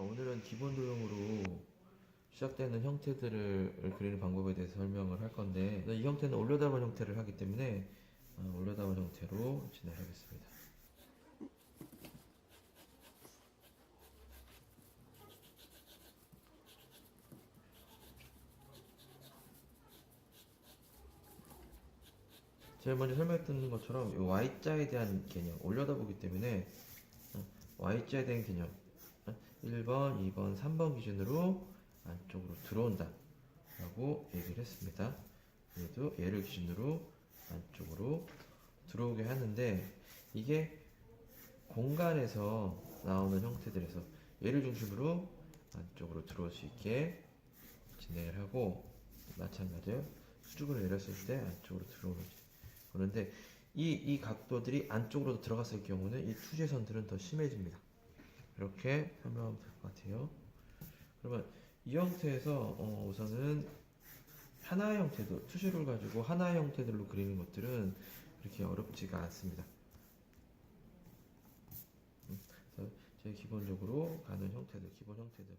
오늘은 기본 도형으로 시작되는 형태들을 그리는 방법에 대해서 설명을 할 건데 이 형태는 올려다본 형태를 하기 때문에 어, 올려다본 형태로 진행하겠습니다. 제가 먼저 설명했던 것처럼 이 Y자에 대한 개념 올려다보기 때문에 어, Y자에 대한 개념 어, 1번, 2번, 3번 기준으로 안쪽으로 들어온다 라고 얘기를 했습니다 얘도 얘를 기준으로 안쪽으로 들어오게 하는데 이게 공간에서 나오는 형태들에서 얘를 중심으로 안쪽으로 들어올 수 있게 진행을 하고 마찬가지로 수직으로 내렸을 때 안쪽으로 들어오는 그런데 이, 이 각도들이 안쪽으로 들어갔을 경우는 이 투지선들은 더 심해집니다. 이렇게 설명하면 될 것 같아요. 그러면 이 형태에서 어, 우선은 하나의 형태도 투시를 가지고 하나의 형태들로 그리는 것들은 그렇게 어렵지가 않습니다. 음, 그래서 제일 기본적으로 가는 형태들, 기본 형태들